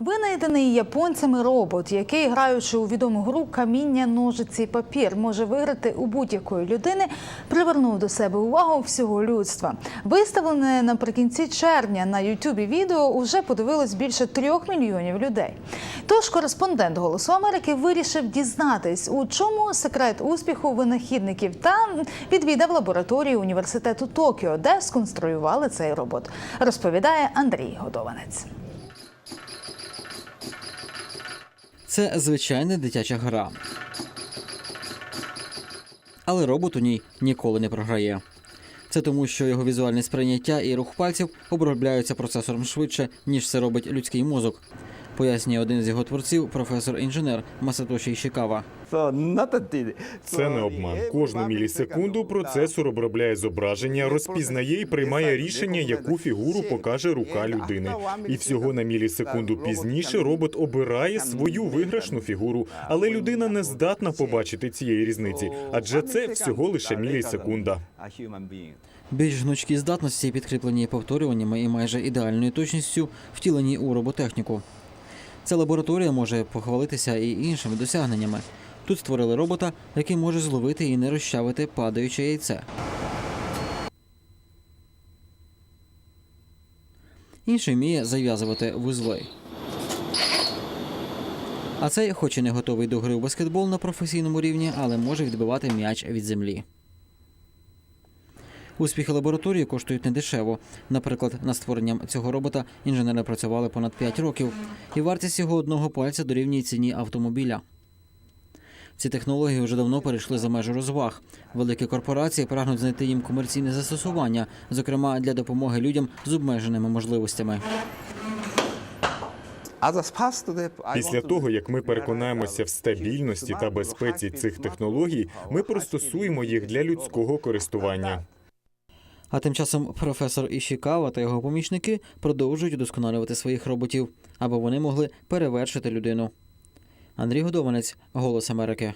Винайдений японцями робот, який, граючи у відому гру каміння, ножиці, папір, може виграти у будь-якої людини, привернув до себе увагу всього людства. Виставлене наприкінці червня на Ютубі відео уже подивилось більше трьох мільйонів людей. Тож кореспондент Голосу Америки вирішив дізнатись, у чому секрет успіху винахідників, та відвідав лабораторію університету Токіо, де сконструювали цей робот. Розповідає Андрій Годованець. Це звичайна дитяча гра. Але робот у ній ніколи не програє. Це тому, що його візуальне сприйняття і рух пальців обробляються процесором швидше, ніж це робить людський мозок. Пояснює один з його творців, професор-інженер Масатоші Ішікава. Це не обман. Кожну мілісекунду процесор обробляє зображення, розпізнає і приймає рішення, яку фігуру покаже рука людини. І всього на мілісекунду пізніше робот обирає свою виграшну фігуру, але людина не здатна побачити цієї різниці, адже це всього лише мілісекунда. Більш гнучкі здатності підкріплені повторюваннями і майже ідеальною точністю втілені у роботехніку. Ця лабораторія може похвалитися і іншими досягненнями. Тут створили робота, який може зловити і не розчавити падаюче яйце. Інший вміє зав'язувати вузли. А цей, хоч і не готовий до гри у баскетбол на професійному рівні, але може відбивати м'яч від землі. Успіхи лабораторії коштують недешево. Наприклад, над створенням цього робота інженери працювали понад 5 років, і вартість його одного пальця дорівнює ціні автомобіля. Ці технології вже давно перейшли за межі розваг. Великі корпорації прагнуть знайти їм комерційне застосування, зокрема для допомоги людям з обмеженими можливостями. Після того, як ми переконаємося в стабільності та безпеці цих технологій, ми пристосуємо їх для людського користування. А тим часом професор Ішікава та його помічники продовжують удосконалювати своїх роботів, аби вони могли перевершити людину. Андрій Годованець, Голос Америки.